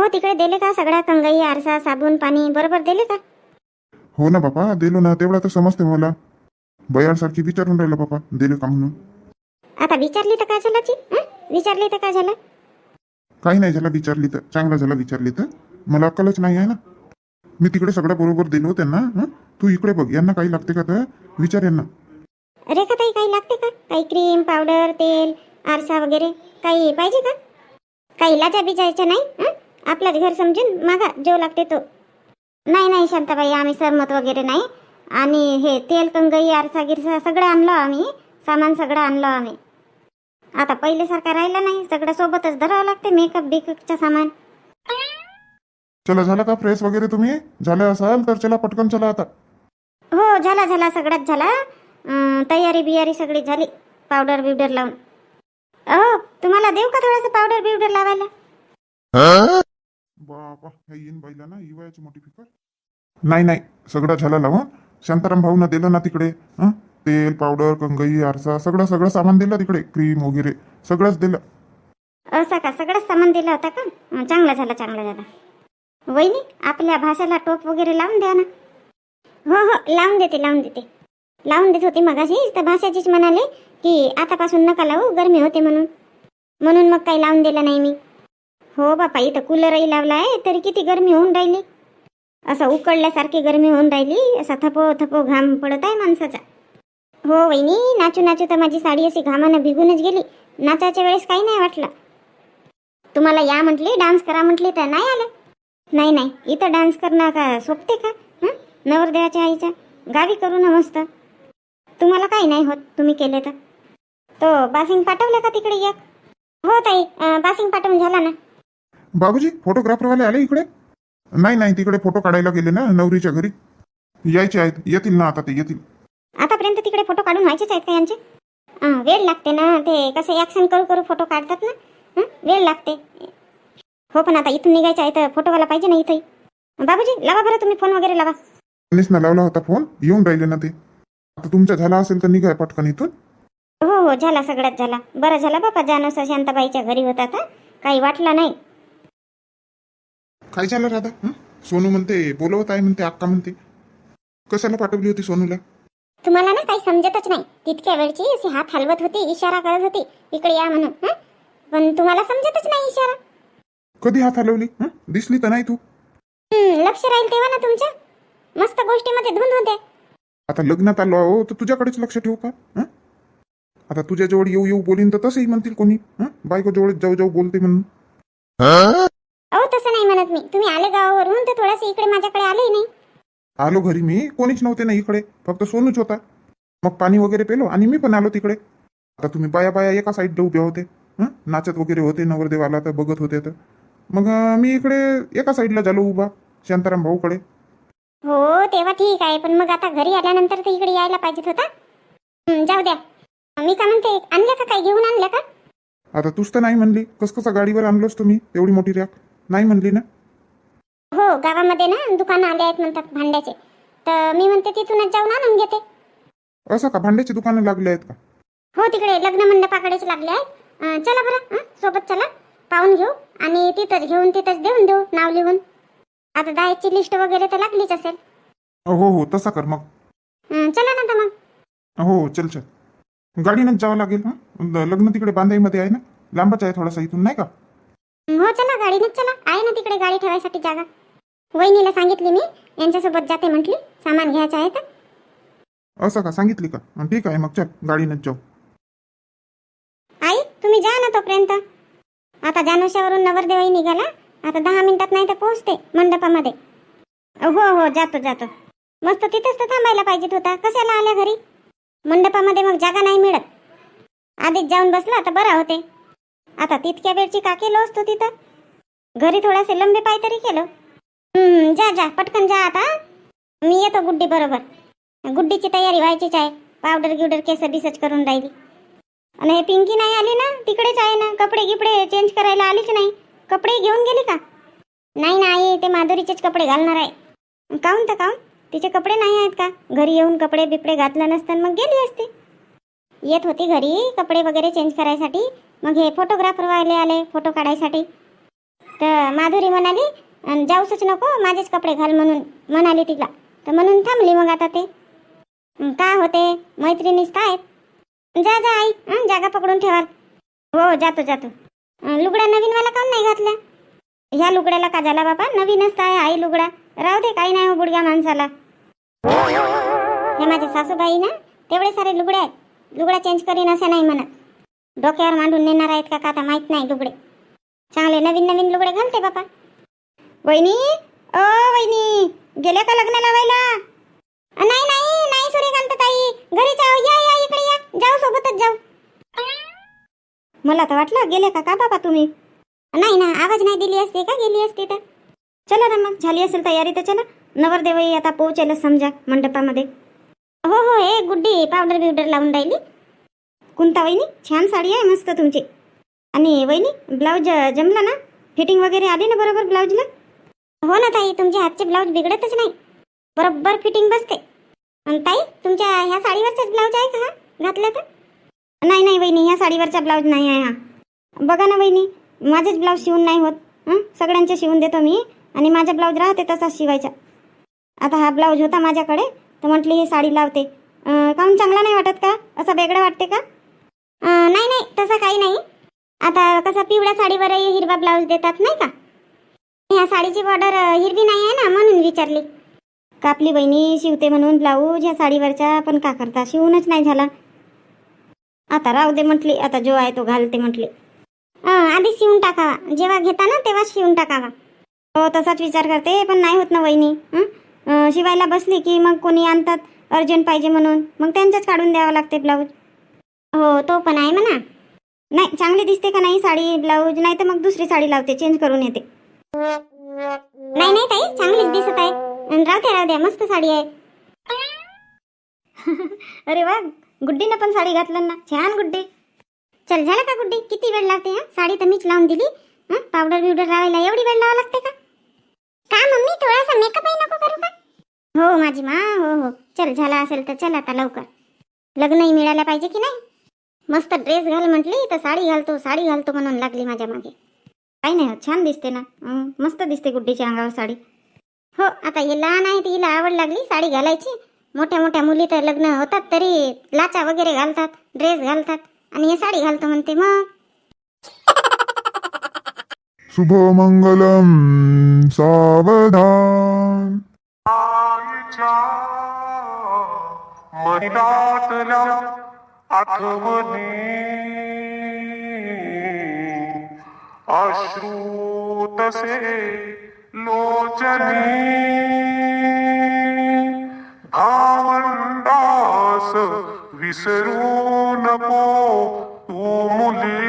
अहो तिकडे दिले का सगळ्या कंगई आरसा साबण पाणी? बरोबर दिले का? हो ना बापा दिलो ना. तेवढा तर समजते मला. बयाडसारखी विचारून राहिलं बापा. दिले का म्हणून? आता विचारली तर काय झालं ची हं? विचारली तर काय झालं? काही नाही झाला विचारली तर. चांगला झाला विचारली तर. मला अक्कलच नाही आहे ना. मी तिकडे सगळ्या बरोबर दिलो त्यांना हं? तू इकडे बघ. यांना काही लागते का तर? विचार यांना. रेखा ताई काही लागते का? काही क्रीम पावडर तेल आरसा वगैरे? काही पाहिजे का? काही लाजा बिजायच्या नाही हं? आपलंच घर समजून मागा जो लागते तो. नाही नाही शांताबाई आम्ही सहमत वगैरे नाही. आणि हे तेल कंगई आरसा गिरसा सगळं आणलं आम्ही. सामान सगळं आणलं आम्ही. आता पहिल्यासारखं राहिलं नाही. सगळं सोबतच धरावं लागते मेकअप बिकअपचं सामान. चला झालं का फ्रेश वगैरे तुम्ही? झालं असाल तर चला पटकन चला आता. हो झाला झाला सगळ्यात झाला. अं, तयारी बियारी सगळी झाली. पावडर बिवडर लावून. अहो तुम्हाला देऊ का थोडंसं पावडर बिवडर लावायला? बापा हे येईन बाईला ना इवायची मोठी फिकर. नाही नाही सगळं झालं लावून. शांताराम भाऊनं दिलं ना तिकडे हं? तेल पावडर कंगई आरसा सगळं सगळं सामान दिलं तिकडे क्रीम वगैरे सगळंच दिलं. असं का सगळंच सामान दिलं होतं का? अं, चांगलं झालं चांगलं झालं. वहिनी आपल्या भाषेला टोप वगैरे लावून द्या ना. हो हो लावून देते लावून देते. लावून देत होती मगाशी तर भाषाचीच म्हणाले की आतापासून नका लावू गरमी होते म्हणून. म्हणून मग काही लावून दिलं नाही मी. हो बापा इथं कूलरही लावला आहे तरी किती गरमी होऊन राहिली. असं उकळल्यासारखी गरमी होऊन राहिली असा थपो थपो घाम पडत आहे माणसाचा. हो वहिनी नाचू नाचू तर माझी साडी अशी घामानं भिगूनच गेली. नाचाच्या वेळेस काही नाही वाटलं. तुम्हाला या म्हटली डान्स करा म्हटली तर नाही आलं. नाही नाही इथं डान्स करणं का सोपते का? हं? नवरदेवाच्या आईच्या. गावी करू ना मस्त. तुम्हाला काही नाही होत तुम्ही केले तर. तो बासिंग पाठवलं का तिकडे एक? हो ताई बासिंग पाठवून झाला ना. बाबूजी फोटोग्राफरवाले आले इकडे? नाही नाही तिकडे फोटो काढायला गेले ना नवरीच्या घरी. यायचे आहेत येतील ना आता ते येतील. आतापर्यंत तिकडे फोटो काढून व्हायचेच आहेत का यांचे? अं, वेळ लागते ना ते कसे ॲक्शन करू करू फोटो काढतात ना? हं? वेळ लागते. हो पण आता इथून निघायचं आहे तर फोटोवाला पाहिजे ना इथंही. बाबूजी लावा बरं तुम्ही फोन वगैरे लावा. ना लावला होता फोन येऊन राहिले ना ते. आता तुमचा झाला असेल तर निघाय पटकन इथून. हो हो झाला सगळ्यात झाला. बरं झाला बापा जानोसा शांताबाईच्या घरी होता आता. काही वाटलं नाही. काय झालं राधा? हं? सोनू म्हणते बोलवत आहे म्हणते अक्का म्हणते. कशाला पाठवली होती सोनूला? तुम्हाला ना काही समजतच नाही. तितक्या वेळची अशी हात हलवत होती इशारा करत होती इकडे या म्हणून. हं? पण तुम्हाला समजतच नाही इशारा. कधी हात हलवली? हं? दिसली तर नाही तू. हं, लक्ष राहील तेव्हा ना तुमच्या मस्त गोष्टीमध्ये धुंद होते. आता लग्नात आलो आहो तर तुझ्याकडेच लक्ष ठेवू का? हं? आता तुझ्या जवळ येऊ येऊ बोलीन तर तसंही म्हणतील कोणी. हं? बायको जवळ जाऊ जाऊ बोलते म्हणून. तसं नाही म्हणत मी. तुम्ही आले गावावरून तर थोडंसं इकडे माझ्याकडे आले नाही. आलो घरी मी. कोणीच नव्हते ना इकडे. फक्त सोनूच होता. मग पाणी वगैरे पेलो आणि मी पण आलो तिकडे. आता तुम्ही बाया बाया एका साईडला उभ्या होते. हं? नाचत वगैरे होते. नवरदेव आला तर बघत होते तर. मग अं, मी इकडे एका साईडला झालो उभा. शांताराम भाऊकडे. हो तेव्हा ठीक आहे. पण मग आता घरी आल्यानंतर तर इकडे यायला पाहिजेत होता. हं, जाऊ द्या. मी का म्हणते आणल्या का काय घेऊन आणल्या का? आता तूच तर नाही म्हणली. कस कसं गाडीवर आणलोस तुम्ही? एवढी मोठी रॅक. नाही म्हणली ना? हो गावामध्ये ना दुकानं आले आहेत म्हणतात भांड्याचे. तर मी म्हणते तिथूनच जाऊन आणून घेते. असं का? भांड्याची दुकानं लागली आहेत का? हो तिकडे लग्न मंडपाकडेच लागले आहेत. अं, चला बरं हं, सोबत चला. पाहून घेऊ आणि तिथंच घेऊन तिथंच देऊन देऊ नाव लिहून. आता दहाची लिस्ट वगैरे तर लागलीच असेल. हो हो तसा कर मग. हं, चला ना तर मग. हो चल चल. गाडीनंच जावं लागेल हं? लग्न तिकडे बांधाईमध्ये आहे ना? लांबच आहे थोडासा इथून नाही का? हो चला गाडीनेच चला. आहे ना तिकडे गाडी ठेवायसाठी जागा. वहिनीला सांगितली मी. यांच्यासोबत जाते म्हटली. सामान घ्यायचं आहे तर. असं का? सांगितली का? ठीक आहे मग चल गाडीनंच जाऊ. आई तुम्ही जा ना तोपर्यंत. आता जानोशावरून नवरदेवही निघाला. आता दहा मिनिटात नाही तर पोहोचते मंडपामध्ये. हो हो जातो जातो. मस्त तिथेच तर थांबायला पाहिजेत होता. कशाला आल्या घरी? मंडपामध्ये मग जागा नाही मिळत. आधीच जाऊन बसला तर बरा होते. आता तितक्या वेळची का केलो असतो तिथं. घरी थोडासे लंबे पाय तरी केलो. जा जा पटकन जा आता मी येतो गुड्डी बरोबर. गुड्डीची तयारी व्हायचीच आहे. पावडर गिवडर केस बिसच करून राहिली. आणि हे पिंकी नाही आली ना? तिकडेच आहे ना? कपडे गिपडे चेंज करायला आलीच नाही. कपडे घेऊन गेली का? नाही नाही ते माधुरीचेच कपडे घालणार आहे. काहून तर काहून तिचे कपडे नाही आहेत का? घरी येऊन कपडे बिपडे घातलं नसतं मग गेली असते. येत होती घरी कपडे वगैरे चेंज करायसाठी. मग हे फोटोग्राफर वाले आले फोटो काढायसाठी. तर माधुरी म्हणाली "अन जाऊसच नको माझेच कपडे घाल म्हणून. म्हणाली तिला. तर म्हणून थांबली मग आता ते. का काय होते मैत्रिणीच काय आहेत. जा जा आई जागा पकडून ठेवाल हो, हो जातो जातो. लुगडा लुगड्या नवीनवाला काऊन नाही घातल्या ह्या लुगड्याला का झाला बाबा? नवीनच तर आहे आई लुगडा. राहू दे काही नाही हो बुडग्या माणसाला. हे माझे सासूबाई ना तेवढे सारे लुगडे आहेत. लुगडा चेंज करीन असं नाही म्हणत. डोक्यावर मांडून नेणार आहेत का का आता माहीत नाही लुगडे. चांगले नवीन नवीन लुगडे घालते बापा. वहिनी ओ वहिनी गेल्या का लग्न लावायला? नाही नाही नाही सूर्यकांत ताई. घरी जाऊ या या इकडे या. जाऊ सोबतच जाऊ. मला तर वाटलं गेले का का बाबा तुम्ही? नाही ना आवाज नाही दिली असते का गेली असते तर? चला ना मग झाली असेल तयारी तर चला. नवरदेवही आता पोहोचायला समजा मंडपामध्ये. हो हो हे गुड्डी पावडर बिवडर लावून राहिली. कुंता वहिनी छान साडी आहे मस्त तुमची. आणि वहिनी ब्लाऊज जमला ना? फिटिंग वगैरे आली ना बरोबर ब्लाऊजला? हो ना ताई तुमच्या हातचे ब्लाऊज बिघडतच नाही बरोबर फिटिंग बसते. आणि ताई तुमच्या ह्या साडीवरचाच ब्लाऊज आहे का हा? घातला तर? नाही नाही वहिनी ह्या साडीवरचा ब्लाऊज नाही आहे हा. बघा ना वहिनी माझेच ब्लाऊज शिवून नाही होत. हां? सगळ्यांचे शिवून देतो मी. आणि माझा ब्लाऊज राहते तसाच शिवायचा. आता हा ब्लाऊज होता माझ्याकडे तर म्हटली ही साडी लावते. काहून चांगला नाही वाटत का? असं वेगळं वाटते का? नाही नाही तसं काही नाही. आता कसं पिवळ्या साडीवरही हिरवा ब्लाऊज देतात नाही का? ह्या साडीची बॉर्डर हिरवी नाही आहे ना म्हणून विचारली. कापली बहिणी शिवते म्हणून ब्लाऊज ह्या साडीवरच्या पण का करता? शिवूनच नाही झाला. आता राहू दे म्हटली आता जो आहे तो घालते म्हटली. आधी शिवून टाकावा. जेव्हा घेता ना तेव्हा शिवून टाकावा. हो तसाच विचार करते पण नाही होत ना वहिनी. शिवायला बसली की मग कोणी आणतात अर्जंट पाहिजे म्हणून. मग त्यांच्याच काढून द्यावं लागते ब्लाऊज हो तो पण आहे म्हणा. नाही चांगली दिसते का नाही साडी ब्लाऊज? नाही तर मग दुसरी साडी लावते चेंज करून येते. नाही नाही ताई चांगलीच दिसत आहे. राहू द्या राहू द्या मस्त साडी आहे. अरे वा गुड्डीनं पण साडी घातलं ना. छान गुड्डी. चल झालं का गुड्डी? किती वेळ लागते हा? साडी तर मीच लावून दिली. हा? पावडर बिवडर लावायला एवढी वेळ लावा लागते का? का मम्मी थोडासा मेकअपही नको करू का? हो माझी मा हो हो. चल झाला असेल तर चल आता लवकर. लग्नही मिळायला पाहिजे की नाही? मस्त ड्रेस घाल म्हटली तर साडी घालतो साडी घालतो म्हणून लागली माझ्या मागे. काही नाही छान दिसते ना. मस्त दिसते गुड्डीच्या अंगावर साडी. हो आता हे लहान आहे ती हिला आवड लागली साडी घालायची. मोठ्या मोठ्या मुली तर लग्न होतात तरी लाचा वगैरे घालतात ड्रेस घालतात. आणि हे साडी घालतो म्हणते मग. शुभमंगलम सावधान. आईच्या महिन्यातल्या आठवणी अश्रू तसे लोचनी भावंडास विसरू नको तू मुली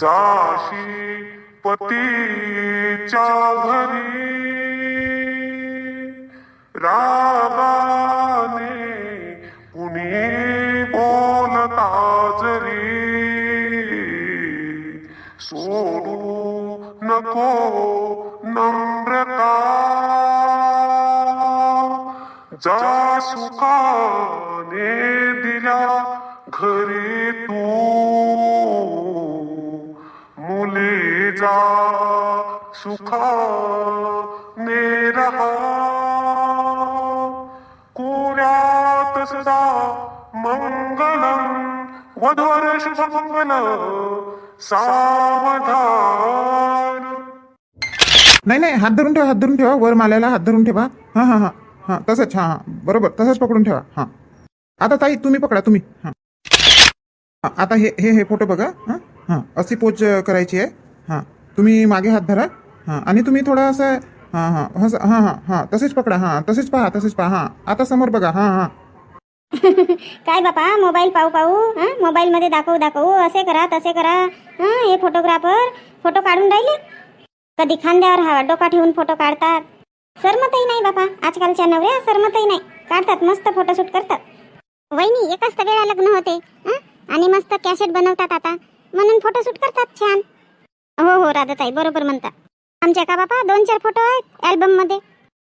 जाशी पतीच्या घरी रागाने सुखाने दिल्या घरी तू. मुली जा सुखाने रहा कुऱ्यात सदा मंगलम वधवर शुभमंगल सावधान. नाही नाही हात धरून ठेवा हात धरून ठेवा वर माल्याला हात धरून ठेवा. हा हा हा. हां तसंच हां हां बरोबर तसंच पकडून ठेवा हां. आता ताई तुम्ही पकडा तुम्ही हां. आता हे हे हे फोटो बघा हां हां अशी पोच करायची आहे हां. तुम्ही मागे हात धरा हां आणि तुम्ही थोडा असं हां हां हस हां हां हां तसेच पकडा हां तसेच पहा तसेच पहा हां आता समोर बघा हां हां. काय बापा मोबाईल पाहू पाहू हां मोबाईलमध्ये दाखवू दाखवू असे करा तसे करा हां हे फोटोग्राफर फोटो काढून राहिले? कधी खांद्यावर हा डोका ठेवून फोटो काढतात. सरमतही नाही बापा. आजकालच्या नवऱ्या सरमतही नाही. काढतात मस्त फोटोशूट करतात. वहिनी एकाच वेळा लग्न होते आणि मस्त कॅसेट बनवतात आता. म्हणून फोटोशूट करतात छान. हो हो राधाताई बरोबर म्हणता आमच्या का बापा? दोन चार फोटो आहेत अल्बममध्ये.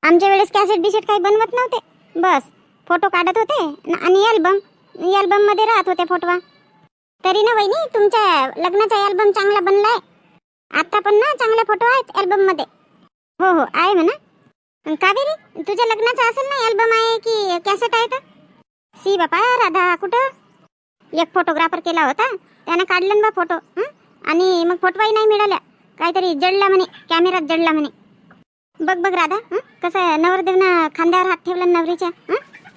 आमच्या वेळेस कॅसेट बिसेट काही बनवत नव्हते. बस फोटो काढत होते आणि अल्बम अल्बममध्ये राहत होते फोटोवा तरी ना वहिनी तुमच्या लग्नाचा अल्बम चांगला बनलाय. आता पण ना चांगले फोटो आहेत अल्बममध्ये. हो हो आहे म्हणा. कावेरी तुझ्या लग्नाचा असेल ना अल्बम आहे की कॅसेट आहे तर? सी बापा राधा कुठं? एक फोटोग्राफर केला होता. त्यानं काढलं ना बा फोटो आणि मग फोटोही नाही मिळाल्या. काहीतरी जडला म्हणे कॅमेरात जडला म्हणे. बघ बघ राधा कसं नवरदेवनं खांद्यावर हात ठेवला नवरीच्या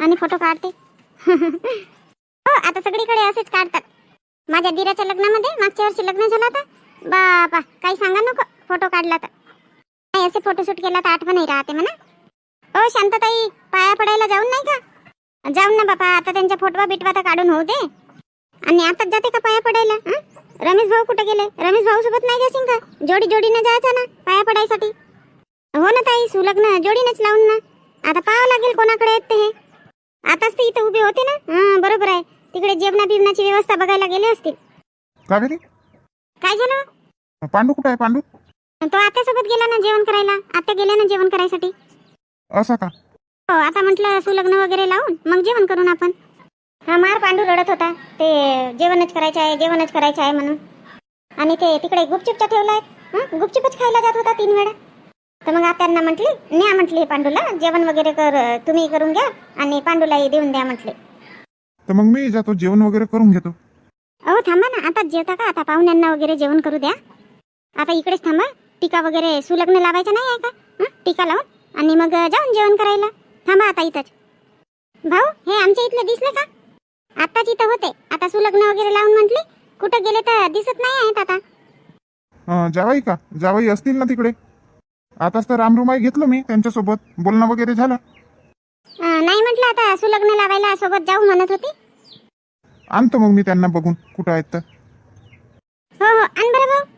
आणि फोटो काढते. हो आता सगळीकडे असेच काढतात. माझ्या दिराच्या लग्नामध्ये मागच्या वर्षी लग्न झालं होतं. बापा काही सांगा नको फोटो काढला तर. नाही असे फोटोशूट केला तर आठवणही राहते म्हणा. हो शांतताई पाया पडायला जाऊन नाही का? जाऊन ना बापा आता त्यांच्या फोटवा बिटवा तर काढून होऊ दे. आणि आताच जाते का पाया पडायला? रमेश भाऊ कुठे गेले? रमेश भाऊ सोबत नाही जाशील का जोडी जोडीनं जायचं ना पाया पडायसाठी. हो ना ताई सुलग्न जोडीनच लावून ना. आता पाहावं लागेल कोणाकडे आहेत ते हे. आताच ते इथं उभे होते ना? हा बरोबर आहे. तिकडे जेवणा बिवणाची व्यवस्था बघायला गेले असतील. कावेरी काय झालं? पांडू कुठं आहे? पांडू? तो आत्यासोबत गेला ना जेवण करायला? आत्या गेल्या ना जेवण करायसाठी? असं का? हो आता म्हटलं सुलग्न वगैरे लावून मग जेवण करून आपण. हा मार पांडू रडत होता. ते जेवणच करायचं आहे जेवणच करायचं आहे म्हणून. आणि ते तिकडे गुपचूपच्या ठेवला आहे? गुपचूपच खायला जात होता तीन वेळा. तर मग आत्यांना म्हटली न्या म्हटली पांडूला जेवण वगैरे कर तुम्ही करून घ्या आणि पांडूलाही देऊन द्या म्हटले. तर मग मी जातो जेवण वगैरे करून घेतो. अहो थांबा ना आता जेवता का? आता पाहुण्यांना वगैरे जेवण करू द्या. आता इकडेच थांबा. टीका वगैरे सुलग्न लावायचं नाही आहे का? हं? टीका लावून? आणि मग जाऊन जेवण करायला. थांबा आता इथंच. भाऊ हे आमच्या इथले दिसले का? आत्ताच इथं होते. आता सुलग्न वगैरे लावून म्हटले. कुठं गेले तर दिसत नाही आहेत आता. अं, जावाई का? जावाई असतील ना तिकडे? आताच तर रामरुमाई घेतलं मी त्यांच्यासोबत. बोलणं वगैरे झालं. अं, नाही म्हटलं आता सुलग्न लावायला सोबत जाऊ म्हणत होती. आणतो मग मी त्यांना बघून. कुठं आहेत तर. हो हो. आण बरं भाऊ.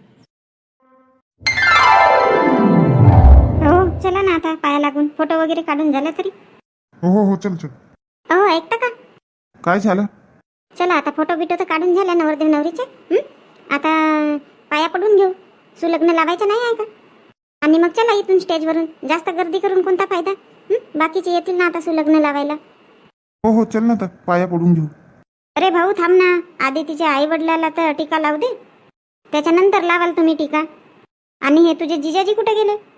चला ना आता पाया लागून. फोटो वगैरे काढून झाला तरी. हो हो हो चल चल. हो ऐकता का? काय झालं? चला आता फोटो बिटो तर काढून झाला नवरदेव नवरीचे. हं? आता पाया पडून घेऊ. सुलग्न लावायचं नाही आहे का? आणि मग चला इथून स्टेजवरून जास्त गर्दी करून कोणता फायदा? हं? बाकीचे येतील ना आता सुलग्न लावायला. हो हो चल ना तर पाया पडून घेऊ. अरे भाऊ थांब ना. आधी तिच्या आई वडिलाला तर टीका लावू दे. त्याच्यानंतर लावाल तुम्ही टीका. आणि हे तुझे जिजाजी कुठे गेले?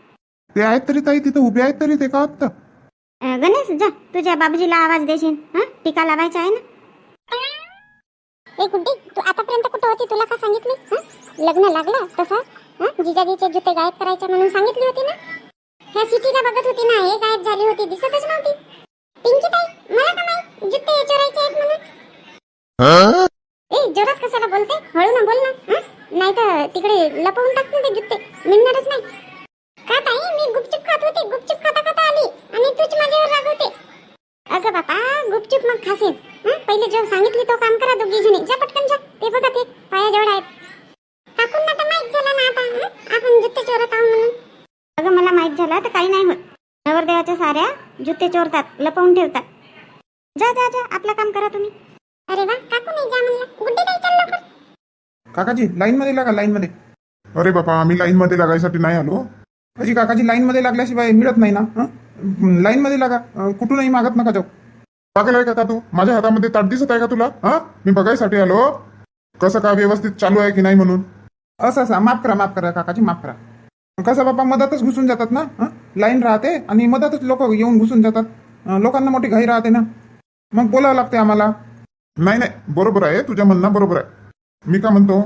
ते आहेत तरी ताई तिथं उभे आहेत तरी ते का अं, गणेश जा. तुझ्या बाबूजीला आवाज देशील हा? टीका लावायचा आहे ना? ए गुड्डी तू आतापर्यंत कुठं होती? तुला का सांगितली? हं? लग्न लागलं तसं? हं? जिजाजीचे जुते गायब करायचे म्हणून सांगितली होती ना? ह्या सिटीला बघत होती ना हे गायब झाली होती दिसतच नव्हती. पिंकी ताई मला का माहीत? जुते चोरायचे आहेत म्हणून? ए जोरात कशाला बोलते? हळू ना बोल ना नाही तर तिकडे लपवून टाक ना ते जुते. मिळणारच नाही. का ताई? तो काम करा दोघी जणी. जा पटकन जा. ते बघा ते पाया जवळ आहेत. काकूंना तर माहीत झालं ना आता हं? आपण जुत्ते चोरत आहोत म्हणून. अगं मला माहीत झालं तर काही नाही होत. नवरदेवाच्या साऱ्या जुते चोरतात लपवून ठेवतात. जा जा जा आपलं काम करा तुम्ही. अरे वा काकू नाही जा म्हणलं. गुड्डे नाही चल लवकर. काकाजी लाईन मध्ये लागा लाईन मध्ये. अरे बापा आम्ही लाईन मध्ये लागायसाठी नाही आलो. अजी काकाजी लाईन मध्ये लागल्याशिवाय मिळत नाही ना लाईन मध्ये लागा. अं, कुठूनही मागत नका जाऊ. पागल आहे का तू? माझ्या हातामध्ये ताट दिसत आहे का तुला? हा? मी बघायसाठी आलो. कसं का व्यवस्थित चालू आहे की नाही म्हणून? असं असं. माफ करा माफ करा काकाजी माफ करा. कसं बाबा मधातच घुसून जातात ना? हं? लाईन राहते आणि मधातच लोक येऊन घुसून जातात. लोकांना मोठी घाई राहते ना? मग बोलावं लागते आम्हाला. नाही नाही. बरोबर आहे. तुझ्या म्हणणं बरोबर आहे. मी का म्हणतो?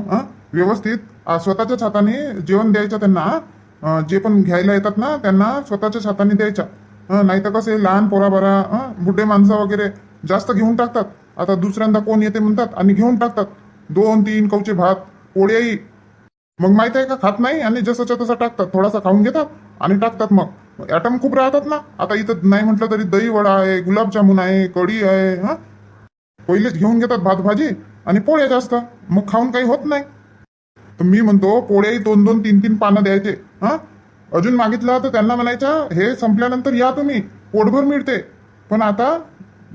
व्यवस्थित स्वतःच्याच हाताने जेवण द्यायचं त्यांना जे पण घ्यायला येतात ना त्यांना स्वतःच्याच हाताने द्यायच्या. नाही तर कसे लहान पोरा बरा बुड्ढे माणसं वगैरे जास्त घेऊन टाकतात. आता दुसऱ्यांदा कोण येते म्हणतात आणि घेऊन टाकतात. दोन तीन कवचे भात पोळ्याही. मग माहीत आहे का खात नाही आणि जसंच्या तसं टाकतात. थोडासा खाऊन घेतात आणि टाकतात मग. ॲटम खूप राहतात ना. आता इथं नाही म्हटलं तरी दही वडा आहे गुलाबजामुन आहे कढी आहे हा. पहिलेच घेऊन घेतात भात भाजी आणि पोळ्या जास्त. मग खाऊन काही होत नाही. तर मी म्हणतो पोळ्याही दोन दोन तीन तीन पानं द्यायचे हा. अजून मागितलं तर त्यांना म्हणायचं हे संपल्यानंतर या तुम्ही पोटभर मिळते. पण आता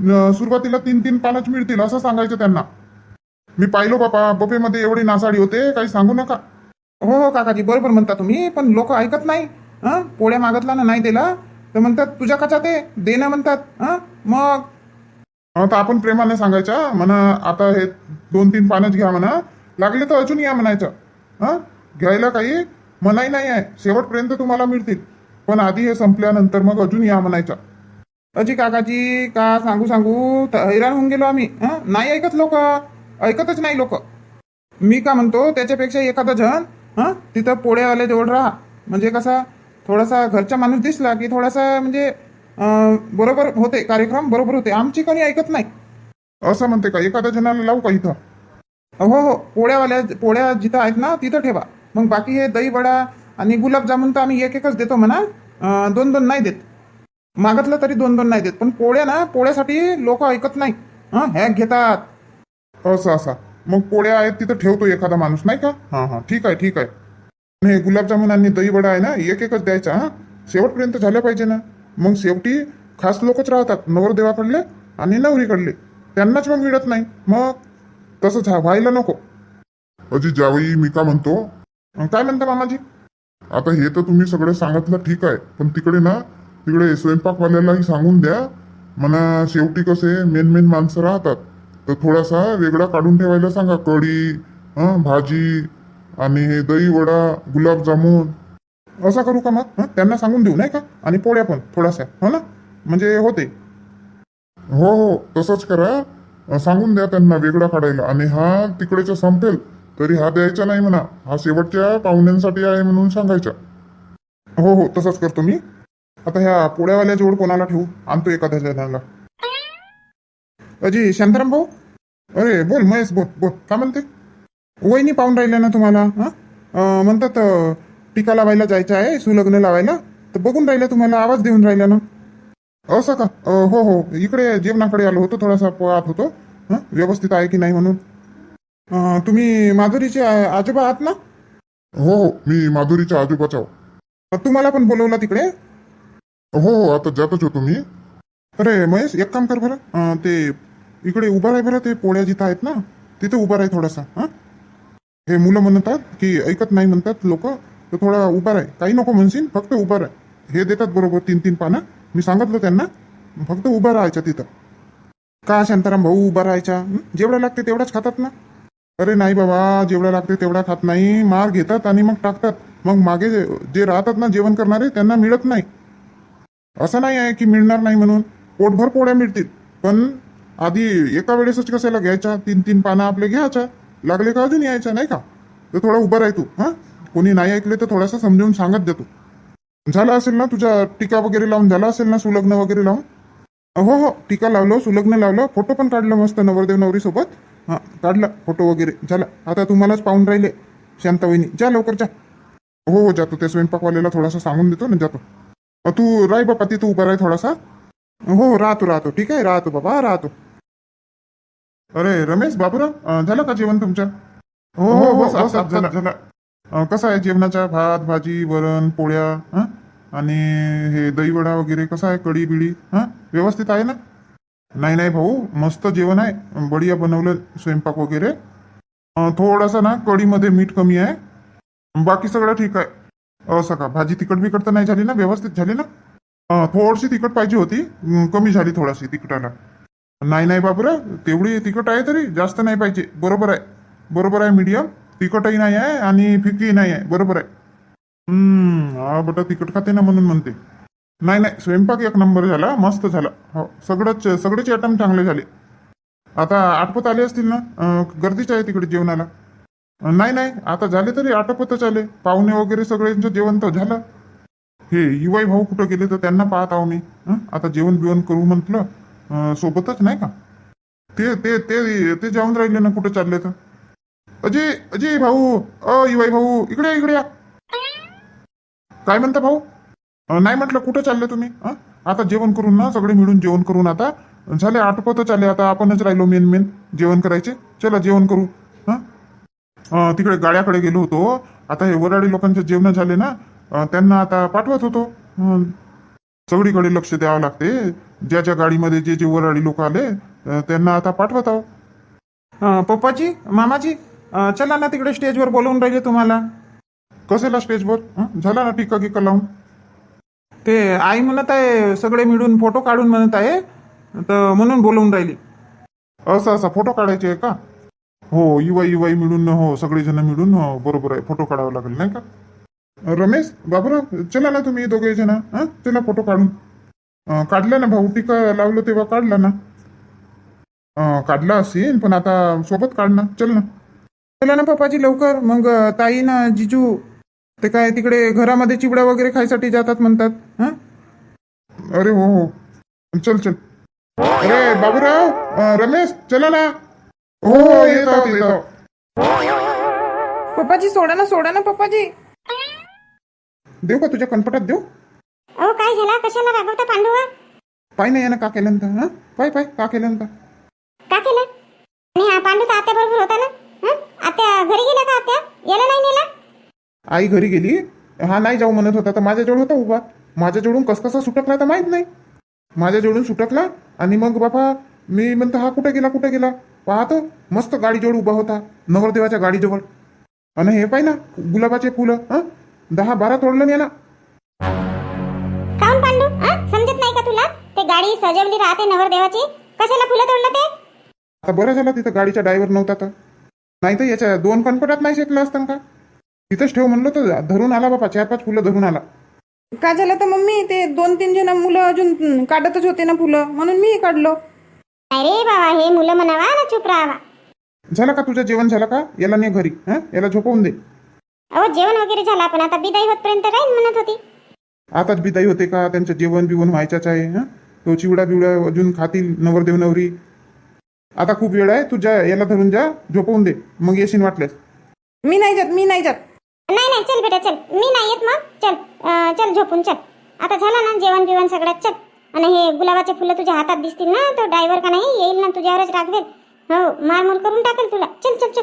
अं, सुरुवातीला तीन तीन पानच मिळतील असं सांगायचं त्यांना. मी पाहिलो बापा बफेमध्ये एवढी नासाडी होते काही सांगू नका. हो हो काकाजी बरोबर म्हणता तुम्ही पण लोक ऐकत नाही. हं पोळ्या मागतला ना नाही दिला तर म्हणतात तुझ्या कचा ते दे ना म्हणतात. हं मग? अं, तर आपण प्रेमाने सांगायचं म्हणा आता हे दोन तीन पानच घ्या म्हणा. लागले तर अजून या म्हणायचं. हा घ्यायला काही मनाई नाही आहे. शेवटपर्यंत तुम्हाला मिळतील. पण आधी हे संपल्यानंतर मग अजून या म्हणायच्या. अजी काकाजी का सांगू सांगू हैराण होऊन गेलो आम्ही. नाही ऐकत लोक. ऐकतच नाही लोक. मी का म्हणतो त्याच्यापेक्षा एखादा जण हं? तिथं पोळ्यावाल्या जवळ राहा. म्हणजे कसा थोडासा घरचा माणूस दिसला की थोडासा म्हणजे बरोबर होते कार्यक्रम बरोबर होते. आमची कोणी ऐकत नाही. असं म्हणते का? एखाद्या जणाला लावू का इथं? हो हो. पोळ्यावाल्या पोळ्या जिथं आहेत ना तिथं ठेवा. मग बाकी हे दही वडा आणि गुलाबजामुन तर आम्ही एक एकच देतो म्हणा. दोन दोन नाही देत. मागतलं तरी दोन दोन नाही देत. पण पोळ्या ना पोळ्यासाठी लोक ऐकत नाही. हां हॅक घेतात. असं असा. मग पोळ्या आहेत तिथं ठेवतो एखादा माणूस नाही का? हा हा. ठीक आहे ठीक आहे. हे गुलाबजामुन आणि दही वडा आहे ना एक एकच द्यायचा हा. शेवटपर्यंत झाल्या पाहिजे ना. मग शेवटी खास लोकच राहतात. नवरदेवाकडले आणि नवरीकडले. त्यांनाच मग मिळत नाही. मग तसंच व्हायला नको. अजी ज्यावेळी मी का म्हणतो काय म्हणता मामाजी? आता हे तर तुम्ही सगळं सांगितलं ठीक आहे. पण तिकडे ना तिकडे स्वयंपाकवाल्यालाही सांगून द्या. म्हणा शेवटी कसे मेन मेन माणसं राहतात. तर थोडासा वेगळा काढून ठेवायला सांगा. कढी भाजी आणि हे दही वडा गुलाबजामुन असा करू का मग? त्यांना सांगून देऊ नाही का? आणि पोळ्या पण थोडासा. हो ना? म्हणजे होते. हो हो तसंच करा. सांगून द्या त्यांना वेगळा काढायला. आणि हा तिकडेच संपेल. तरी हा द्यायचा नाही म्हणा. हा शेवटच्या पाहुण्यांसाठी आहे म्हणून सांगायचा. हो हो तसंच करतो मी. आता ह्या पोळ्यावाल्या जोड कोणाला ठेवू? आणतो एखाद्या जणाला. अजी शांताराम भाऊ? अरे बोल महेश बोल बोल. काय म्हणते? वहिनी पाहून राहिल्या ना तुम्हाला हा? म्हणतात टीका लावायला जायचं आहे सुलग्न लावायला. तर बघून राहिल्या तुम्हाला आवाज देऊन राहिल्या ना. असं का? हो हो. इकडे जेवणाकडे आलो होतो थोडासा पाहत होतो. व्यवस्थित आहे की नाही म्हणून? अं, तुम्ही माधुरीचे आ- आजोबा आहात ना? हो हो मी माधुरीच्या आजोबाचा. तुम्हाला पण बोलवलं तिकडे? हो हो आता जातच होतो मी. अरे महेश एक काम कर बरं. अं, ते इकडे उभा राह बरं ते पोळ्या जिथं आहेत ना तिथे उभा राह थोडासा हा? हे मुलं म्हणतात की ऐकत नाही म्हणतात लोक तर थोडा उभा राह काही नको म्हणशील फक्त उभा राह हे देतात बरोबर तीन तीन पानं. मी सांगितलं त्यांना फक्त उभा राहायचं तिथं. का शांताराम भाऊ उभा राहायचा हं? जेवढा लागते तेवढाच खातात ना? अरे नाही बाबा जेवढा लागते तेवढा खात नाही. मार घेतात आणि मग टाकतात. मग मागे जे- राहतात ना जेवण करणारे त्यांना मिळत नाही. असं नाही आहे की मिळणार नाही म्हणून. पोटभर पोळ्या मिळतील. पण आधी एका वेळेसच कशाला घ्यायच्या? तीन तीन पानं आपले घ्यायच्या. लागले का अजून यायच्या नाही का? तर थोडा उभा राह तू हा? कोणी नाही ऐकले तर थोडासा समजावून सांगत देतो झाला असेल ना तुझ्या टीका वगैरे लावून? झाला असेल ना सुलग्न वगैरे लावून? हो हो. टीका लावलं सुलग्न लावलं. फोटो पण काढलं मस्त नवरदेव नवरी सोबत हा काढला फोटो वगैरे झाला. आता तुम्हालाच पाहून राहिले शांतावहिनी जा लवकर जा. हो हो जातो. त्या स्वयंपाकवाल्याला थोडासा सांगून देतो ना जातो. तू राय बापा तिथं उभा राह थोडासा. हो, हो राहतो राहतो. ठीक आहे राहतो बाबा राहतो. अरे रमेश बाबूराव झालं का जेवण तुमचं? हो हो हो झालं. झालं कसं आहे जेवणाचा? भात भाजी वरण पोळ्या आणि हे दहीवडा वगैरे कसं आहे? कढी बिडी हा? व्यवस्थित आहे ना? नाही नाही भाऊ मस्त जेवण आहे. बढिया बनवलं स्वयंपाक वगैरे. थोडासा ना कढीमध्ये मीठ कमी आहे. बाकी सगळं ठीक आहे. असं का भाजी तिखट बिकट तर नाही झाली ना? व्यवस्थित झाली ना? थोडीशी तिखट पाहिजे होती. कमी झाली थोडीशी तिखटाला. नाही नाही बाबूरा तेवढी तिखट आहे तरी जास्त नाही पाहिजे. बरोबर आहे. बरोबर आहे मीडियम तिखटही नाही आहे आणि फिकीही नाही आहे. बरोबर आहे. हम्म हा बटा तिखट खाते ना म्हणून म्हणते. नाही नाही स्वयंपाक एक नंबर झाला मस्त झाला. हो सगळंच सगळेच आयटम चांगले झाले. आता आटपत आले असतील ना? अं, गर्दीच आहे तिकडे जेवणाला. नाही नाही आता झाले तरी आटपतच आले. पाहुणे वगैरे सगळ्यांचं जेवण तर झालं. हे युवाई भाऊ कुठं गेले तर त्यांना पाहत आहो मी. हं? आता जेवण बिवण करू म्हटलं अं, सोबतच नाही का? ते ते ते ते जाऊन राहिले ना कुठं चालले तर? अजय अजय भाऊ अ युवाई भाऊ इकडे या, इकडे या. काय म्हणता भाऊ? नाही म्हटलं कुठं चालले तुम्ही? आता जेवण करून ना सगळे मिळून जेवण करून आता. झाले आटपतच आले आता आपणच राहिलो मेन मेन जेवण करायचे. चला जेवण करू. हं? तिकडे गाड्याकडे गेलो होतो. आता हे वराडी लोकांचे जेवण झाले ना त्यांना आता पाठवत होतो. सगळीकडे लक्ष द्यावं लागते. ज्या ज्या गाडीमध्ये जे जे वराडी लोक आले त्यांना आता पाठवत आहो. पप्पाजी मामाजी चला ना तिकडे स्टेजवर बोलवून राहिले तुम्हाला. कसेला स्टेजवर झाला ना टिक्का गिक्का लावून? ते आई म्हणत आहे सगळे मिळून फोटो काढून म्हणत आहे तर म्हणून बोलवून राहिली. असं असा फोटो काढायचे आहे का? हो युवाई युवाई मिळून हो सगळेजण मिळून हो बरोबर आहे फोटो काढावा लागेल नाही का? रमेश बाबूराव चला ना तुम्ही दोघे जण हा? चला फोटो काढून. काढला ना भाऊ टीका लावलं तेव्हा काढला ना. काढला असेल पण आता सोबत काढ ना चल ना. चला ना पप्पाजी लवकर. मग ताई ना जिजू ते काय तिकडे घरामध्ये चिवडा वगैरे खायसाठी जातात म्हणतात हा? अरे हो हो. चल चल. अरे बाबूराव रमेश चला ना. हो हो येतो येतो. पप्पाजी सोडा ना सोडा ना पप्पाजी. देऊ का तुझ्या कनपटात देऊ? अहो काय झाला? कशाला रागवता पांडुआ पाय नाही ना का केलं तर हा? पाय पाय का केलं तर का केलं? आणि हा पांडू तर आत्या बरोबर होता ना? हं? आत्या घरी गेल्या का आत्या? याला नाही नेला? आई घरी गेली हा नाही जाऊ म्हणत होता तर माझ्याजवळ होता उभा. माझ्याजवळून कस कसा सुटकला तर माहीत नाही. माझ्याजवळून सुटकला आणि मग बाबा मी म्हणतो हा कुठे गेला कुठे गेला? पाहतो मस्त गाडीजवळ उभा होता नवरदेवाच्या गाडीजवळ. आणि हे पाय ना गुलाबाचे फुलं हं? दहा बारा तोडलं नाही ना काऊन पांडू हं? समजत नाही का तुला? ते गाडी सजवली राहते नवरदेवाची. कशाला फुलं तोडलं ते? आता बरं झालं तिथं गाडीचा ड्रायव्हर नव्हता तर. नाही तर याच्या दोन कणपटात नाही शेकलं असतं का? तिथंच ठेव म्हणलं तर धरून आला बाबा चार पाच फुलं धरून आला. काय झालं तर मम्मी ते दोन तीन जण मुलं अजून काढतच होते ना फुलं म्हणून मी काढलो. अरे बाबा हे मुलं म्हणावा ना चुप राहावा. झालं का तुझं जेवण झालं का? याला ने घरी हं? याला झोपवून दे. अहो जेवण वगैरे झालं पण आता बिदाई होतपर्यंत राहील म्हणत होती. आताच बिदाई होते का? त्यांचं जेवण बिवण व्हायच्याच आहे हं? तो चिवडा बिवडा अजून खातील नवरदेव नवरी. आता खूप वेळ आहे तुझ्या याला धरून जा झोपवून दे. मग येशील वाटल्यास. मी नाही जात मी नाही जात. नाही नाही चल बेटा चल. मी नाही येत मग. चल अं, चल झोपून चल. आता झालं ना जेवण बिवण सगळ्यात चल. आणि हे गुलाबाचे फुलं तुझ्या हातात दिसतील ना तो ड्रायव्हर का नाही? येईल ना तुझ्यावरच रागवेल हो मारमोल करून टाकेल तुला. चल चल चल.